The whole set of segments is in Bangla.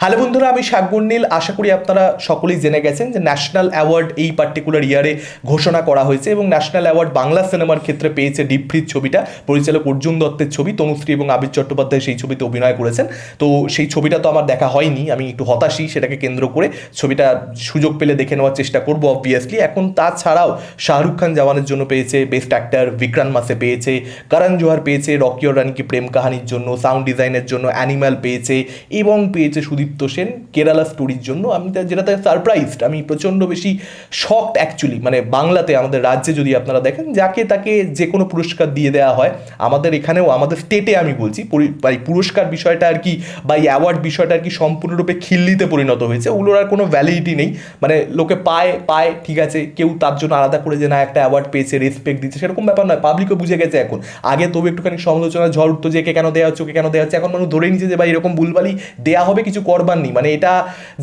হ্যালো বন্ধুরা, আমি শাকবন নীল। আশা করি আপনারা সকলেই জেনে গেছেন যে ন্যাশনাল অ্যাওয়ার্ড এই পার্টিকুলার ইয়ারে ঘোষণা করা হয়েছে এবং ন্যাশনাল অ্যাওয়ার্ড বাংলা সিনেমার ক্ষেত্রে পেয়েছে ডিপফ্রিজ ছবিটা। পরিচালক অর্জুন দত্তের ছবি। তনুশ্রী এবং আবির চট্টোপাধ্যায় সেই ছবিতে অভিনয় করেছেন। তো সেই ছবিটা তো আমার দেখা হয়নি, আমি একটু হতাশই। সেটাকে কেন্দ্র করে ছবিটা সুযোগ পেলে দেখে নেওয়ার চেষ্টা করব অবভিয়াসলি এখন তাছাড়াও শাহরুখ খান জওয়ানের জন্য পেয়েছে বেস্ট অ্যাক্টার বিক্রান্ত মাসে পেয়েছে করণ জোহার পেয়েছে রকি और কি প্রেম কাহানির জন্য সাউন্ড ডিজাইনের জন্য অ্যানিম্যাল পেয়েছে এবং পেয়েছে সুদীপ্ত সেন কেরালা স্টোরির জন্য। আমি যেটাতে সারপ্রাইজড আমি প্রচণ্ড বেশি শকড অ্যাকচুয়ালি মানে বাংলাতে আমাদের রাজ্যে যদি আপনারা দেখেন, যাকে তাকে যে কোনো পুরস্কার দিয়ে দেওয়া হয়, আমাদের এখানেও, আমাদের স্টেটে আমি বলছি পুরস্কার বিষয়টা আর কি বা এই অ্যাওয়ার্ড বিষয়টা আর কি সম্পূর্ণরূপে খিল্লিতে পরিণত হয়েছে। ওগুলোর আর কোনো ভ্যালিডিটি নেই। মানে লোকে পায় পায়, ঠিক আছে, কেউ তার জন্য আলাদা করে যে না, একটা অ্যাওয়ার্ড পেয়েছে রেসপেক্ট দিচ্ছে, সেরকম ব্যাপার নয় পাবলিকও বুঝে গেছে এখন। আগে তবু একটুখানি সমালোচনা ঝড় উঠতো যে কে কেন দেওয়া হচ্ছে, ওকে কেন দেওয়া হচ্ছে, এখন মানুষ ধরে নিচ্ছে যে ভাই, এরকম ভুলভালই দেওয়া হবে, কিছু করবার নেই মানে এটা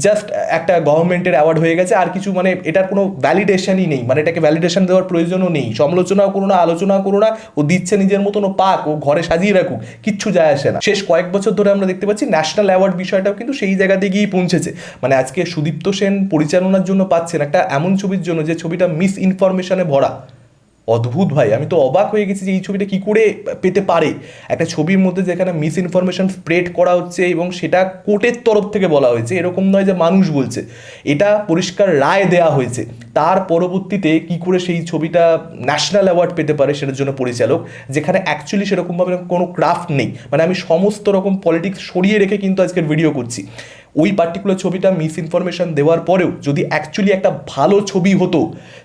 জাস্ট একটা গভর্নমেন্টের অ্যাওয়ার্ড হয়ে গেছে, আর কিছু মানে এটার কোনো ভ্যালিডেশনই নেই। মানে এটাকে ভ্যালিডেশন দেওয়ার প্রয়োজনও নেই। সমালোচনাও করো না, আলোচনাও করো না, ও দিচ্ছে নিজের মতন, ও পাক, ও ঘরে সাজিয়ে রাখুক, কিচ্ছু যায় আসে না। শেষ কয়েক বছর ধরে আমরা দেখতে পাচ্ছি ন্যাশনাল অ্যাওয়ার্ড বিষয়টাও কিন্তু সেই জায়গাতে গিয়েই পৌঁছেছে। মানে আজকে সুদীপ্ত সেন পরিচালনার জন্য পাচ্ছেন একটা এমন ছবির জন্য যে ছবিটা মিস ইনফরমেশনে ভরা। অদ্ভুত ভাই, আমি তো অবাক হয়ে গেছি যে এই ছবিটা কি করে পেতে পারে। একটা ছবির মধ্যে যেখানে মিস ইনফরমেশন স্প্রেড করা হচ্ছে এবং সেটা কোর্টের তরফ থেকে বলা হয়েছে, এরকম নয় যে মানুষ বলছে। এটা পরিষ্কার রায় দেয়া হয়েছে। তার পরবর্তীতে কি করে সেই ছবিটা ন্যাশনাল অ্যাওয়ার্ড পেতে পারে সেটার জন্য পরিচালক, যেখানে অ্যাকচুয়ালি সেরকমভাবে কোনো ক্রাফট নেই। মানে আমি সমস্ত রকম পলিটিক্স সরিয়ে রেখে কিন্তু আজকের ভিডিও করছি। ওই পার্টিকুলার ছবিটা মিস ইনফরমেশন দেওয়ার পরেও যদি অ্যাকচুয়ালি একটা ভালো ছবি হতো,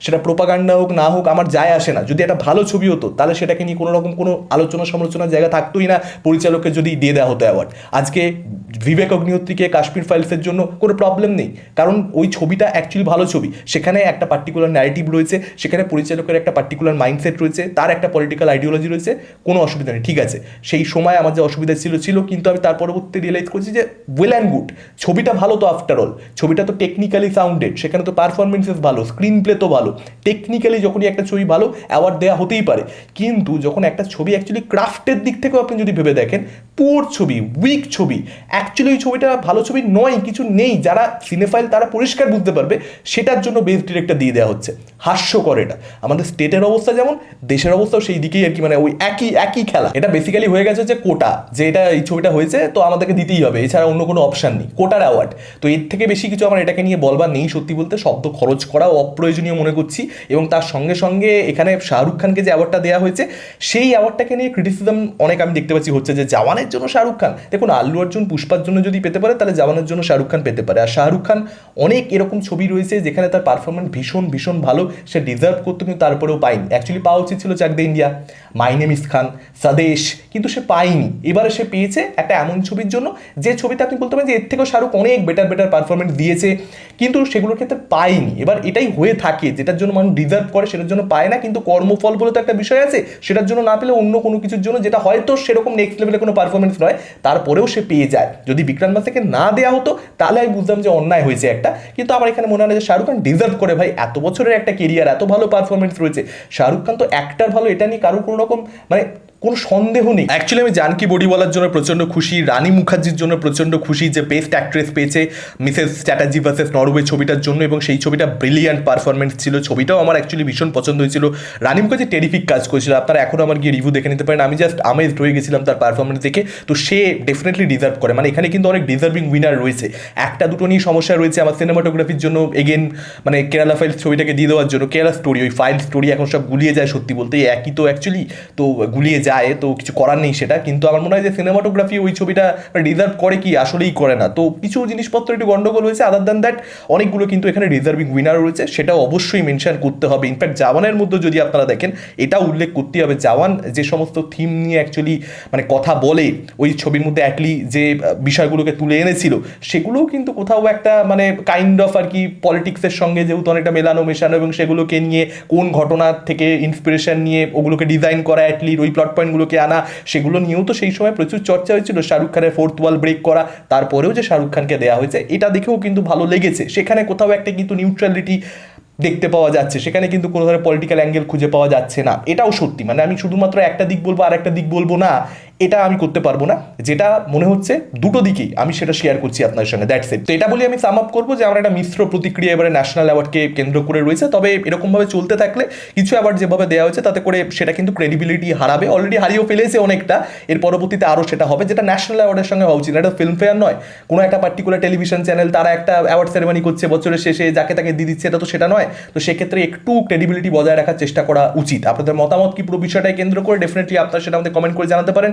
সেটা প্রোপাগান্ডা হোক, না হোক, আমার যায় আসে না, যদি একটা ভালো ছবি হতো, তাহলে সেটাকে নিয়ে কোনো রকম কোনো আলোচনা সমালোচনার জায়গা থাকতোই না পরিচালককে যদি দিয়ে দেওয়া হতো অ্যাওয়ার্ড আজকে বিবেক অগ্নিহোত্রীকে কাশ্মীর ফাইলসের জন্য কোনো প্রবলেম নেই, কারণ ওই ছবিটা অ্যাকচুয়ালি ভালো ছবি। সেখানে একটা পার্টিকুলার ন্যারেটিভ রয়েছে, সেখানে পরিচালকের একটা পার্টিকুলার মাইন্ডসেট রয়েছে, তার একটা পলিটিক্যাল আইডিওলজি রয়েছে, কোনো অসুবিধা নেই, ঠিক আছে। সেই সময় আমার যে অসুবিধা ছিল ছিল, কিন্তু আমি তার পরবর্তী রিয়েলাইজ করছি যে ওয়েল অ্যান্ড গুড ছবিটা ভালো তো আফটার অল ছবিটা তো টেকনিক্যালি সাউন্ডেড সেখানে তো পারফরমেন্সেস ভালো স্ক্রিন প্লে তো ভালো। টেকনিক্যালি যখনই একটা ছবি ভালো অ্যাওয়ার্ড দেওয়া হতেই পারে। কিন্তু যখন একটা ছবি অ্যাকচুয়ালি ক্রাফটের দিক থেকেও আপনি যদি ভেবে দেখেন পোর ছবি উইক ছবি। অ্যাকচুয়ালি ওই ছবিটা ভালো ছবি নয়, কিছু নেই। যারা সিনেফাইল তারা পরিষ্কার বুঝতে পারবে, সেটার জন্য বেস্ট ডিরেক্টর দিয়ে দেওয়া হচ্ছে। হাস্যকর এটা। আমাদের স্টেটের অবস্থা যেমন, দেশের অবস্থাও সেই দিকেই আর কি মানে ওই একই একই খেলা। এটা বেসিক্যালি হয়ে গেছে হচ্ছে কোটা যে এটা এই ছবিটা হয়েছে, তো আমাদেরকে দিতেই হবে। এছাড়া অন্য কোনো অপশন নেই। কোটার অ্যাওয়ার্ড তো এর থেকে বেশি কিছু আমার এটাকে নিয়ে বলবার নেই সত্যি বলতে, শব্দ খরচ করা অপ্রয়োজনীয় মনে করছি। এবং তার সঙ্গে সঙ্গে এখানে শাহরুখ খানকে যে অ্যাওয়ার্ডটা দেওয়া হয়েছে, সেই অ্যাওয়ার্ডটাকে নিয়ে ক্রিটিসিজম অনেক আমি দেখতে পাচ্ছি হচ্ছে যে জওয়ানের জন্য শাহরুখ খান। দেখুন, আল্লু অর্জুন পুষ্পার জন্য যদি পেতে পারে, তাহলে জওয়ানের জন্য শাহরুখ খান পেতে পারে। আর শাহরুখ খান অনেক এরকম ছবি রয়েছে, যেখানে তার পারফরমেন্স ভীষণ ভীষণ ভালো। সে ডিজার্ভ করতো, কিন্তু তারপরেও পায়নি। অ্যাকচুয়ালি পাওয়া উচিত ছিল চাক দে ইন্ডিয়া। মাই নেম ইস খান স্বদেশ কিন্তু সে পায়নি। এবারে সে পেয়েছে একটা এমন ছবির জন্য, যে ছবিতে আপনি বলতে পারেন যে এর থেকেও শাহরুখ অনেক বেটার বেটার পারফরমেন্স দিয়েছে, কিন্তু সেগুলোর ক্ষেত্রে পায়নি। এবার এটাই হয়ে থাকে, যেটার জন্য মানুষ ডিজার্ভ করে, সেটার জন্য পায় না, কিন্তু কর্মফল বলে তো একটা বিষয় আছে, সেটার জন্য না পেলে অন্য কোনো কিছুর জন্য যেটা হয়তো সেরকম নেক্সট লেভেলে কোনো পারফরমেন্স নয়, তারপরেও সে পেয়ে যায়। যদি বিক্রান্ত মাসেকে না দেওয়া হতো, তাহলে আমি বুঝতাম যে অন্যায় হয়েছে একটা, কিন্তু আমার এখানে মনে হয় যে শাহরুখ খান ডিজার্ভ করে। ভাই, এত বছরের একটা কেরিয়ার এত ভালো পারফরমেন্স রয়েছে। শাহরুখ খান তো অ্যাক্টার ভালো, এটা নিয়ে কারোর কোনো রকম মানে কোনো সন্দেহ নেই। অ্যাকচুয়ালি আমি জানকি বডিওয়ালার জন্য প্রচণ্ড খুশি, রানী মুখার্জির জন্য প্রচণ্ড খুশি যে বেস্ট অ্যাক্ট্রেস পেয়েছে মিসেস চ্যাটার্জি ভার্সেস নরওয়ে ছবিটার জন্য এবং সেই ছবিটা ব্রিলিয়ান্ট পারফরমেন্স ছিল। ছবিটাও আমার অ্যাকচুয়ালি ভীষণ পছন্দ হয়েছিল। রানী মুখার্জি টেরিফিক কাজ করেছিল। আপনারা এখনও আমার গিয়ে রিভিউ দেখে নিতে পারেন। আমি জাস্ট আমেজড হয়ে গেছিলাম তার পারফরমেন্স দেখে। তো সে ডেফিনেটলি ডিজার্ভ করে। মানে এখানে কিন্তু অনেক ডিজার্ভিং উইনার রয়েছে। একটা দুটো নিয়ে সমস্যা রয়েছে আমার সিনেমাটোগ্রাফির জন্য। এগেন মানে কেরালা ফাইল ছবিটাকে দিয়ে দেওয়ার জন্য। কেরালা স্টোরি ওই ফাইল স্টোরি এখন সব গুলিয়ে যায় সত্যি বলতে। একই তো অ্যাকচুয়ালি তো গুলিয়ে যায়। তো কিছু করার নেই সেটা। কিন্তু আমার মনে হয় যে সিনেমাটোগ্রাফি ওই ছবিটা রিজার্ভ করে কি, আসলেই করে না। তো কিছু জিনিসপত্র একটু গন্ডগোল হয়েছে আদার দ্যান দ্যাট অনেকগুলো কিন্তু এখানে রিজার্ভিং উইনার রয়েছে, সেটা অবশ্যই মেনশন করতে হবে। ইনফ্যাক্ট জাওয়ানের মধ্যে যদি আপনারা দেখেন, এটা উল্লেখ করতে হবে। জাওয়ান যে সমস্ত থিম নিয়ে অ্যাকচুয়ালি মানে কথা বলে, ওই ছবির মধ্যে অ্যাটলি যে বিষয়গুলোকে তুলে এনেছিল, সেগুলোও কিন্তু কোথাও একটা মানে কাইন্ড অফ আর কি পলিটিক্সের সঙ্গে যেহেতু অনেকটা মেলানো, মেশানো, এবং সেগুলোকে নিয়ে কোন ঘটনা থেকে ইন্সপিরেশন নিয়ে ওগুলোকে ডিজাইন করা অ্যাটলি ওই প্লট পয়েন্টগুলোকে আনা, সেগুলো নিয়েও তো সেই সময় প্রচুর চর্চা হয়েছিল। শাহরুখ খানের ফোর্থ ওয়াল ব্রেক করা, তারপরেও যে শাহরুখ খানকে দেওয়া হয়েছে, এটা দেখেও কিন্তু ভালো লেগেছে। সেখানে কোথাও একটা কিন্তু নিউট্রালিটি দেখতে পাওয়া যাচ্ছে, সেখানে কিন্তু কোনো ধরনের পলিটিক্যাল অ্যাঙ্গেল খুঁজে পাওয়া যাচ্ছে না। এটাও সত্যি মানে আমি শুধুমাত্র একটা দিক বলব আর একটা দিক বলব না। এটা আমি করতে পারব না। যেটা মনে হচ্ছে দুটো দিকেই আমি সেটা শেয়ার করছি আপনার সঙ্গে দ্যাটস ইট তো এটা বলে আমি সাম আপ করব যে আমার একটা মিশ্র প্রতিক্রিয়া এবারে ন্যাশনাল অ্যাওয়ার্ডকে কেন্দ্র করে রয়েছে। তবে এরকমভাবে চলতে থাকলে কিছু অ্যাওয়ার্ড যেভাবে দেওয়া হয়েছে তাতে করে সেটা কিন্তু ক্রেডিবিলিটি হারাবে। অলরেডি হারিয়েও ফেলেছে অনেকটা। এর পরবর্তীতে আরও সেটা হবে। যেটা ন্যাশনাল অ্যাওয়ার্ডের সঙ্গে হওয়া উচিত এটা ফিল্ম ফেয়ার নয়। কোনো একটা পার্টিকুলার টেলিভিশন চ্যানেল তারা একটা অ্যাওয়ার্ড সেরেমনি করছে বছরের শেষে, যাকে তাকে দিয়ে দিচ্ছে, এটা তো সেটা নয়। তো সেক্ষেত্রে একটু ক্রেডিবিলিটি বজায় রাখার চেষ্টা করা উচিত। আপনাদের মতামত কি পুরো বিষয়টাকে কেন্দ্র করে? ডেফিনেটলি আপনারা সেটা আমাদের কমেন্ট করে জানাতে পারেন।